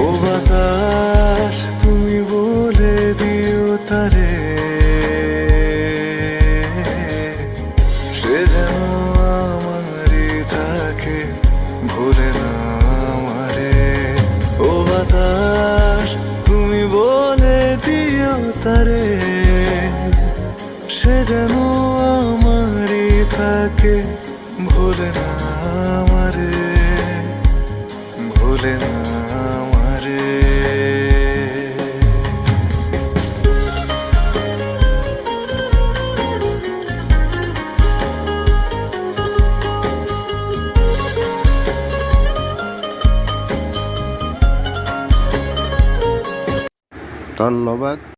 ও বাতাস, তুমি বলে দিও তারে। সে যেন আমারে তাকে ভুলে না আমারে ও বাতাস, তুমি বলে দিও তারে। সে যেন আমারে থাকে ভুলে না আমারে ভুলে না ধন্যবাদ।